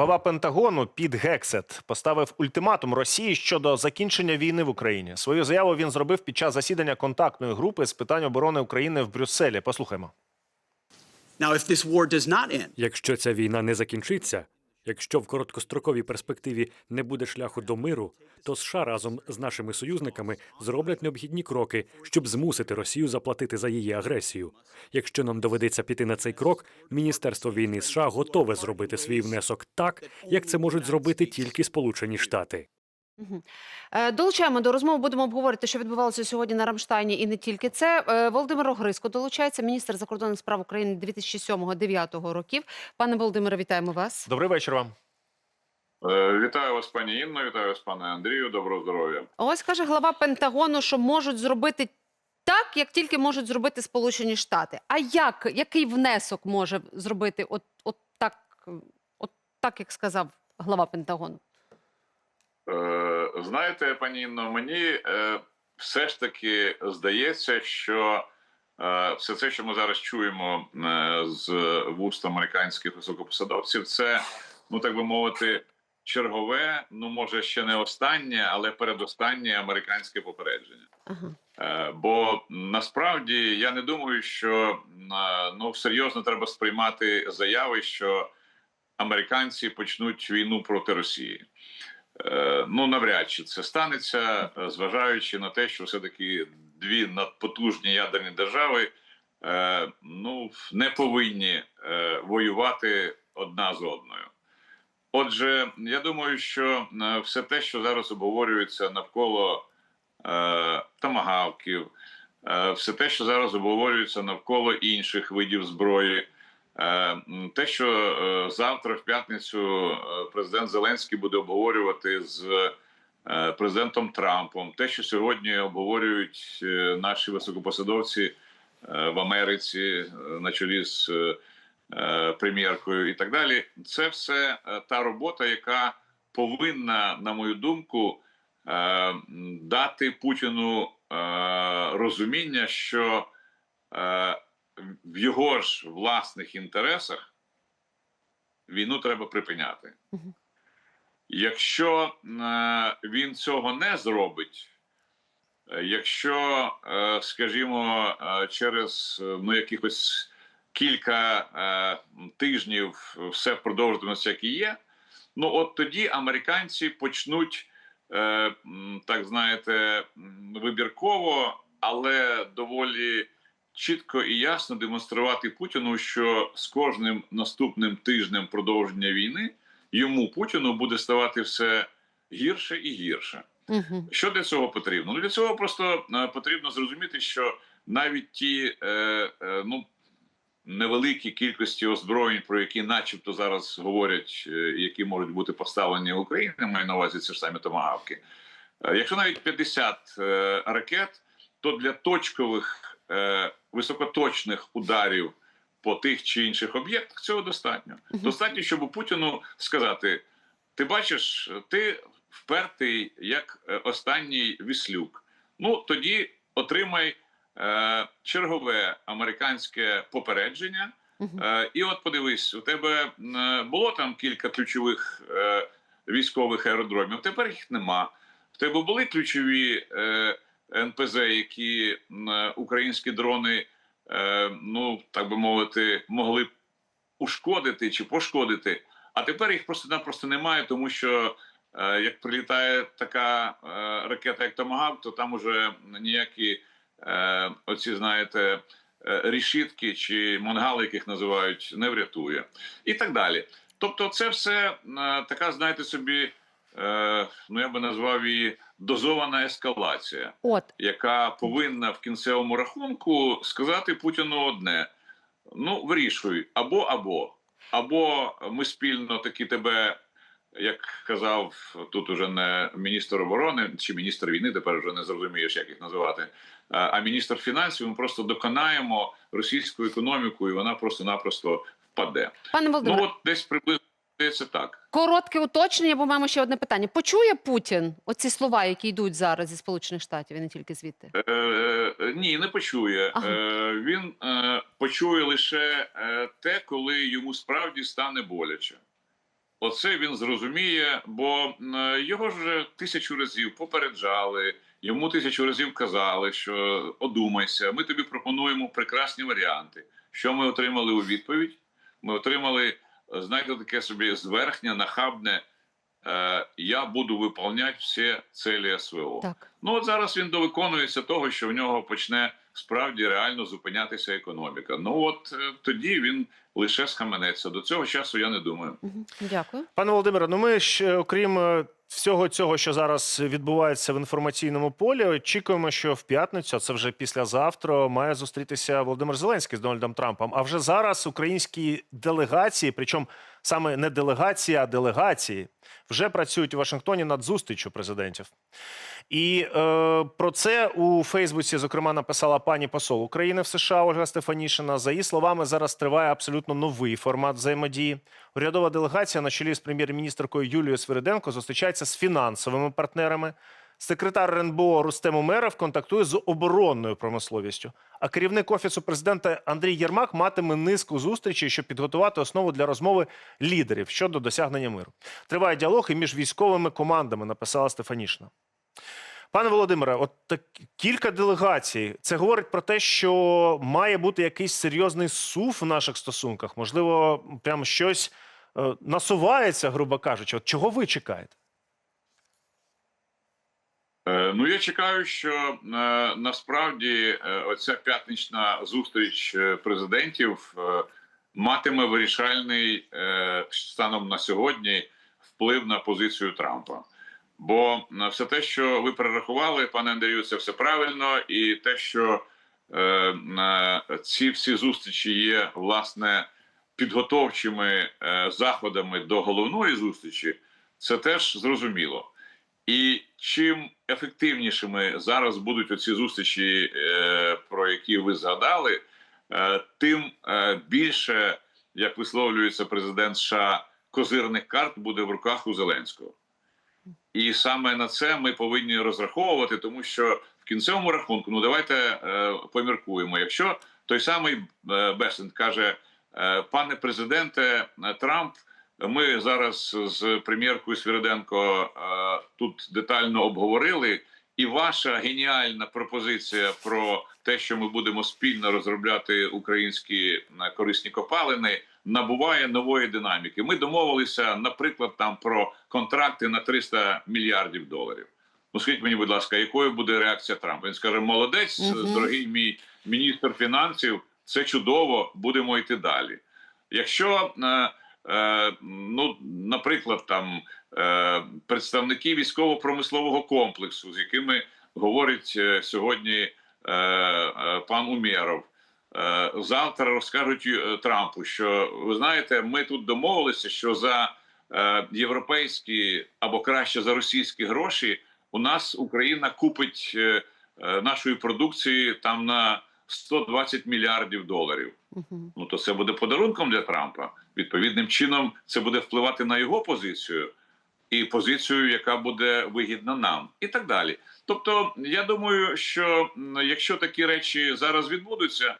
Глава Пентагону Піт Гексет поставив ультиматум Росії щодо закінчення війни в Україні. Свою заяву він зробив під час засідання контактної групи з питань оборони України в Брюсселі. Послухаймо. Якщо ця війна не закінчиться, якщо в короткостроковій перспективі не буде шляху до миру, то США разом з нашими союзниками зроблять необхідні кроки, щоб змусити Росію заплатити за її агресію. Якщо нам доведеться піти на цей крок, Міністерство війни США готове зробити свій внесок так, як це можуть зробити тільки Сполучені Штати. Е, Долучаємо до розмови. Будемо обговорити, що відбувалося сьогодні на Рамштайні, і не тільки це. Е, Володимир Огриско долучається, міністр закордонних справ України 2007-2009 років. Пане Володимире, вітаємо вас. Добрий вечір вам. Е, Вітаю вас, пані Інно, вітаю вас, пане Андрію. Доброго здоров'я. Ось каже глава Пентагону, що можуть зробити так, як тільки можуть зробити Сполучені Штати. А як який внесок може зробити от, от так, от так, як сказав глава Пентагону? Е, Знаєте, пані Інно, мені е, все ж таки здається, що е, все це, що ми зараз чуємо з вуст американських високопосадовців, це, ну так би мовити, чергове, ну може ще не останнє, але передостаннє американське попередження. Ага. Бо насправді я не думаю, що ну серйозно треба сприймати заяви, що американці почнуть війну проти Росії. Е, Ну навряд чи це станеться, е, зважаючи на те, що все таки дві надпотужні ядерні держави е, ну не повинні воювати одна з одною. Отже, я думаю, що все те, що зараз обговорюється навколо е, тамагавків, е, все те, що зараз обговорюється навколо інших видів зброї. Е, Те, що е, завтра, в п'ятницю, е, президент Зеленський буде обговорювати з президентом Трампом, те, що сьогодні обговорюють наші високопосадовці в Америці на чолі з прем'єркою і так далі, це все та робота, яка повинна, на мою думку, дати Путіну розуміння, що в його ж власних інтересах війну треба припиняти. Якщо е, він цього не зробить, е, якщо, е, скажімо, через ну, якихось кілька тижнів все продовжуватиметься, як і є, ну от тоді американці почнуть, так знаєте, вибірково, але доволі чітко і ясно демонструвати Путіну, що з кожним наступним тижнем продовження війни йому Путіну буде ставати все гірше і гірше. Угу. Що для цього потрібно? Ну для цього просто е, потрібно зрозуміти, що навіть ті е, е, ну невеликі кількості озброєнь, про які, начебто, зараз говорять, е, які можуть бути поставлені в Україні, маю на увазі ці ж самі томагавки. Е, якщо навіть 50 е, ракет, то для точкових е, високоточних ударів по тих чи інших об'єктах цього достатньо. Достатньо, щоб Путіну сказати: ти бачиш, ти впертий як е, останній віслюк. Ну тоді отримай е, чергове американське попередження. Е, і от подивись, у тебе було там кілька ключових е, військових аеродромів. Tепер їх нема. В тебе були ключові е, НПЗ, які українські дрони, е, ну так би мовити, могли ушкодити чи пошкодити. А тепер їх просто-напросто немає, тому що е, як прилітає така е, ракета, як Томагавк, то там уже ніякі оці, знаєте, рішітки чи мангали, яких називають, не врятує, і так далі. Тобто, це все така, знаєте собі, ну я би назвав її дозована ескалація От яка повинна в кінцевому рахунку сказати Путіну одне: ну вирішуй або або, або ми спільно таки тебе. Як казав тут уже не міністр оборони чи міністр війни, тепер вже не зрозумієш, як їх називати. а- міністр фінансів ми просто доконаємо російську економіку, і вона просто-напросто впаде. пане Володимире, Ну от десь приблизно здається так. Коротке уточнення, бо маємо ще одне питання. Почує Путін оці слова, які йдуть зараз зі Сполучених Штатів, і не тільки звідти? Е, е, ні, не почує. Ага. Е, він е, почує лише е, те, коли йому справді стане боляче. оце він зрозуміє, бо його ж вже тисячу разів попереджали, йому тисячу разів казали, що одумайся, ми тобі пропонуємо прекрасні варіанти. Що ми отримали у відповідь? Ми отримали, знаєте, таке собі зверхнє, нахабне. Е, я буду виповняти всі цілі СВО. Так. Ну от зараз він довиконується того, що в нього почне справді реально зупинятися економіка. Ну от е, тоді він лише схаменеться. До цього часу я не думаю. Дякую. Пане Володимире, ну ми ж, окрім е, всього цього, що зараз відбувається в інформаційному полі, очікуємо, що в п'ятницю, це вже післязавтра, має зустрітися Володимир Зеленський з Дональдом Трампом. А вже зараз українські делегації, причому саме не делегації, а делегації, вже працюють у Вашингтоні над зустрічю президентів. І е, про це у Фейсбуці, зокрема, написала пані посол України в США Ольга Стефанішина. За її словами, зараз триває абсолютно новий формат взаємодії. Урядова делегація на чолі з прем'єр-міністркою Юлією Свириденко зустрічається з фінансовими партнерами. Секретар РНБО Рустем Умеров контактує з оборонною промисловістю. А керівник офісу президента Андрій Єрмак матиме низку зустрічей, щоб підготувати основу для розмови лідерів щодо досягнення миру. Триває діалог і між військовими командами, написала Стефанішна. Пане Володимире, от так кілька делегацій. Це говорить про те, що має бути якийсь серйозний сув в наших стосунках. Можливо, прям щось е, насувається, грубо кажучи. От чого ви чекаєте? Е, Ну я чекаю, що е, насправді е, оця п'ятнична зустріч президентів матиме вирішальний станом на сьогодні вплив на позицію Трампа. Бо все те, що ви перерахували, пане Андрію, це все правильно, і те, що ці всі зустрічі є власне підготовчими заходами до головної зустрічі, це теж зрозуміло. І чим ефективнішими зараз будуть оці зустрічі, е, про які ви згадали, е, тим е, більше, як висловлюється президент США, козирних карт буде в руках у Зеленського. І саме на це ми повинні розраховувати, тому що в кінцевому рахунку, ну давайте поміркуємо. Якщо той самий Бесент каже, пане президенте Трамп, ми зараз з прем'єркою Свириденко е, тут детально обговорили, і ваша геніальна пропозиція про те, що ми будемо спільно розробляти українські корисні копалини, набуває нової динаміки. Ми домовилися, наприклад, там про контракти на 300 мільярдів доларів. Ну, скажіть мені, будь ласка, якою буде реакція Трампа? Він скаже: молодець, Мгм. дорогий мій міністр фінансів, це чудово, будемо йти далі. Якщо е, ну, наприклад, там е, представники військово-промислового комплексу, з якими говорить е, сьогодні е, е, пан Умєров, е, завтра розкажуть е, Трампу, що ви знаєте, ми тут домовилися, що за е, європейські або краще за російські гроші у нас Україна купить е, е, нашої продукції там на 120 мільярдів доларів. Мгм. Ну то це буде подарунком для Трампа. Відповідним чином це буде впливати на його позицію і позицію, яка буде вигідна нам, і так далі. Тобто, я думаю, що якщо такі речі зараз відбудуться,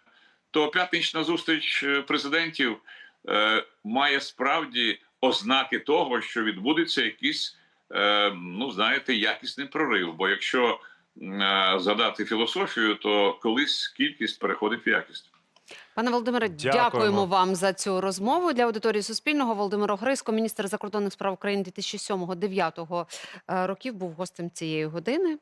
то п'ятнична зустріч е, президентів е, має справді ознаки того, що відбудеться якийсь, е, ну знаєте, якісний прорив. Бо якщо е, згадати філософію, то колись кількість переходить в якість. Пане Володимире, Дякуємо. дякуємо вам за цю розмову. Для аудиторії Суспільного Володимир Огриско, міністр закордонних справ України 2007-2009 років, був гостем цієї години.